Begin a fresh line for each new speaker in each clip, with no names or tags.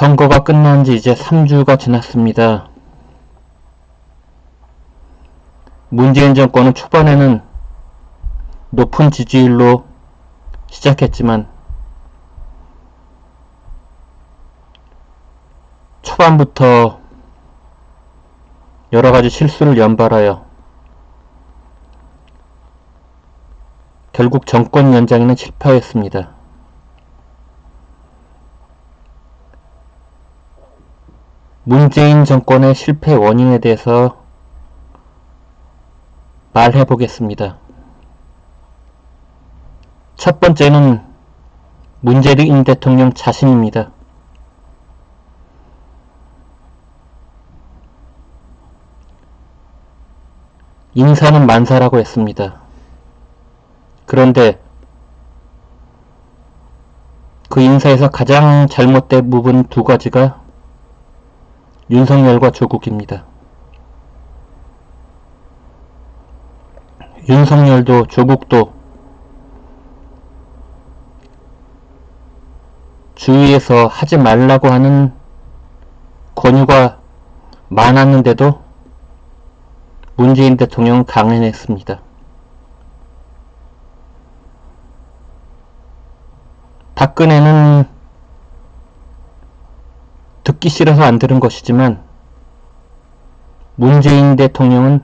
선거가 끝난 지 이제 3주가 지났습니다. 문재인 정권은 초반에는 높은 지지율로 시작했지만 초반부터 여러 가지 실수를 연발하여 결국 정권 연장에는 실패했습니다. 문재인 정권의 실패 원인에 대해서 말해 보겠습니다. 첫 번째는 문재인 대통령 자신입니다. 인사는 만사라고 했습니다. 그런데 그 인사에서 가장 잘못된 부분 두 가지가 윤석열과 조국입니다. 윤석열도 조국도 주위에서 하지 말라고 하는 권유가 많았는데도 문재인 대통령은 강행했습니다. 박근혜는 듣기 싫어서 안 들은 것이지만 문재인 대통령은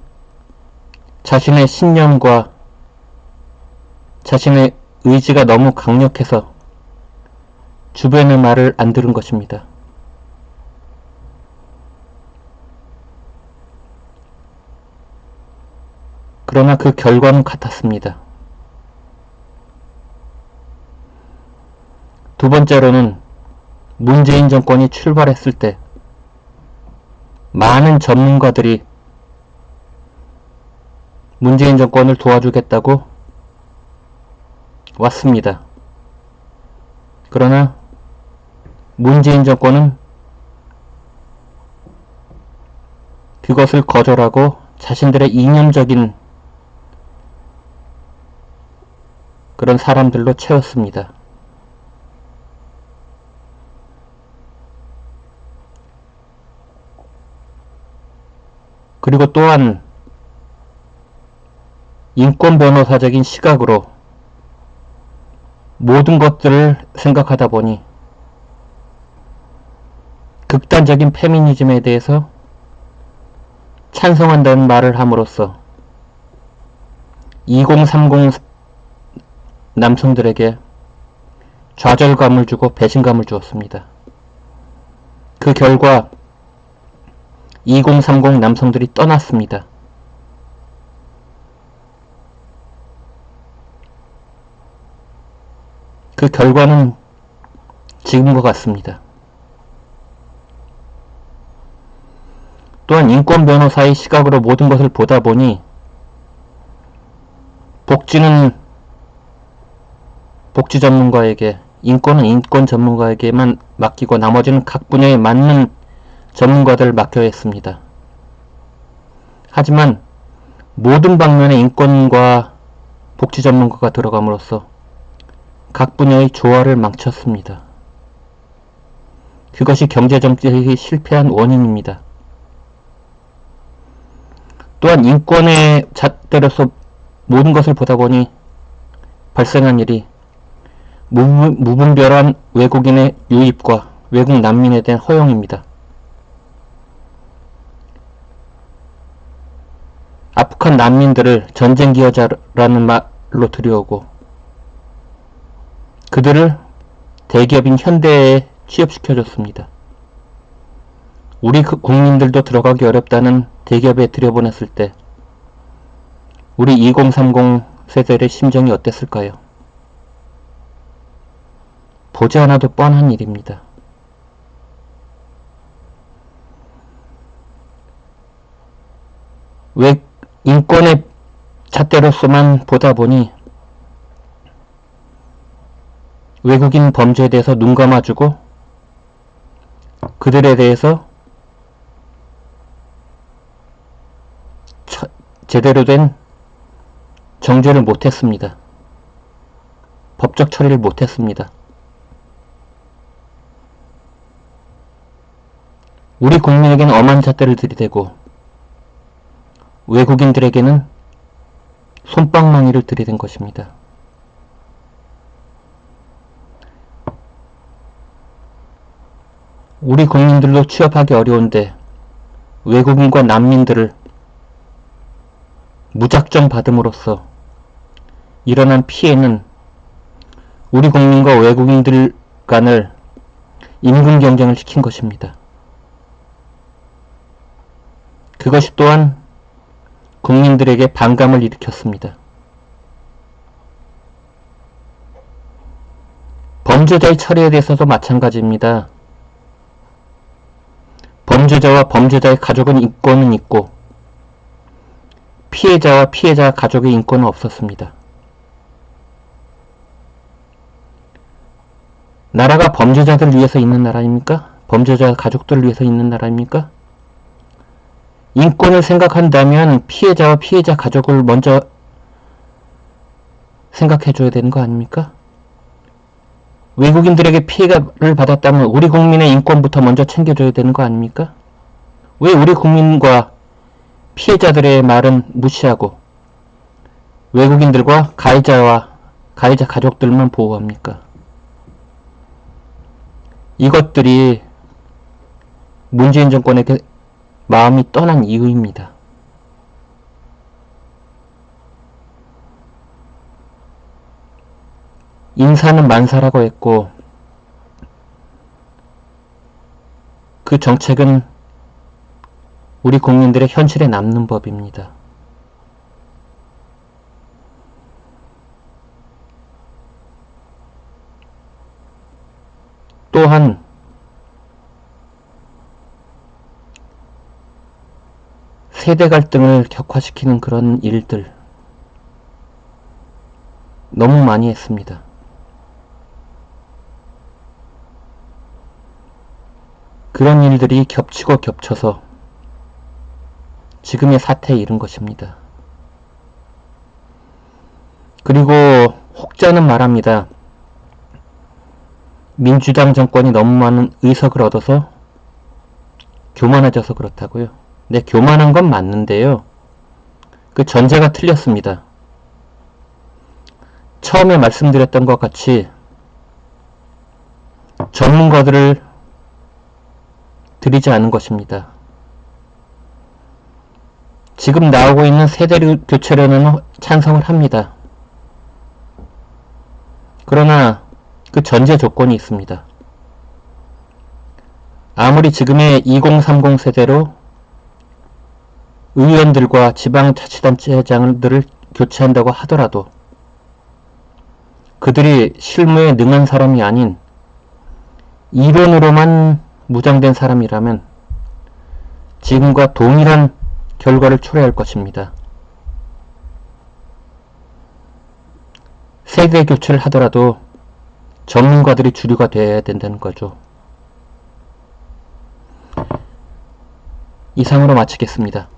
자신의 신념과 자신의 의지가 너무 강력해서 주변의 말을 안 들은 것입니다. 그러나 그 결과는 같았습니다. 두 번째로는 문재인 정권이 출발했을 때 많은 전문가들이 문재인 정권을 도와주겠다고 왔습니다. 그러나 문재인 정권은 그것을 거절하고 자신들의 이념적인 그런 사람들로 채웠습니다. 그리고 또한 인권 변호사적인 시각으로 모든 것들을 생각하다 보니 극단적인 페미니즘에 대해서 찬성한다는 말을 함으로써 2030 남성들에게 좌절감을 주고 배신감을 주었습니다. 그 결과 2030 남성들이 떠났습니다. 그 결과는 지금과 같습니다. 또한 인권 변호사의 시각으로 모든 것을 보다 보니 복지는 복지 전문가에게 인권은 인권 전문가에게만 맡기고 나머지는 각 분야에 맞는 전문가들을 맡겨야 했습니다. 하지만 모든 방면에 인권과 복지 전문가가 들어감으로써 각 분야의 조화를 망쳤습니다. 그것이 경제정책이 실패한 원인입니다. 또한 인권의 잣대로서 모든 것을 보다 보니 발생한 일이 무분별한 외국인의 유입과 외국 난민에 대한 허용입니다. 아프간 난민들을 전쟁 기여자라는 말로 들여오고 그들을 대기업인 현대에 취업시켜줬습니다. 우리 그 국민들도 들어가기 어렵다는 대기업에 들여보냈을 때 우리 2030 세대의 심정이 어땠을까요? 보지 않아도 뻔한 일입니다. 왜 인권의 잣대로서만 보다 보니 외국인 범죄에 대해서 눈 감아주고 그들에 대해서 처, 제대로 된 정죄를 못했습니다. 법적 처리를 못했습니다. 우리 국민에게는 엄한 잣대를 들이대고 외국인들에게는 손방망이를 들이댄 것입니다. 우리 국민들도 취업하기 어려운데 외국인과 난민들을 무작정 받음으로써 일어난 피해는 우리 국민과 외국인들 간을 임금 경쟁을 시킨 것입니다. 그것이 또한 국민들에게 반감을 일으켰습니다. 범죄자의 처리에 대해서도 마찬가지입니다. 범죄자와 범죄자의 가족은 인권은 있고 피해자와 피해자 가족의 인권은 없었습니다. 나라가 범죄자들 위해서 있는 나라입니까? 범죄자 가족들을 위해서 있는 나라입니까? 인권을 생각한다면 피해자와 피해자 가족을 먼저 생각해줘야 되는 거 아닙니까? 외국인들에게 피해를 받았다면 우리 국민의 인권부터 먼저 챙겨줘야 되는 거 아닙니까? 왜 우리 국민과 피해자들의 말은 무시하고 외국인들과 가해자와 가해자 가족들만 보호합니까? 이것들이 문재인 정권에게 마음이 떠난 이유입니다. 인사는 만사라고 했고 그 정책은 우리 국민들의 현실에 남는 법입니다. 또한 세대 갈등을 격화시키는 그런 일들 너무 많이 했습니다. 그런 일들이 겹치고 겹쳐서 지금의 사태에 이른 것입니다. 그리고 혹자는 말합니다. 민주당 정권이 너무 많은 의석을 얻어서 교만해져서 그렇다고요. 네, 교만한 건 맞는데요. 그 전제가 틀렸습니다. 처음에 말씀드렸던 것 같이 전문가들을 들이지 않은 것입니다. 지금 나오고 있는 세대 교체론은 찬성을 합니다. 그러나 그 전제 조건이 있습니다. 아무리 지금의 2030 세대로 의원들과 지방자치단체장들을 교체한다고 하더라도 그들이 실무에 능한 사람이 아닌 이론으로만 무장된 사람이라면 지금과 동일한 결과를 초래할 것입니다. 세대 교체를 하더라도 전문가들이 주류가 되어야 된다는 거죠. 이상으로 마치겠습니다.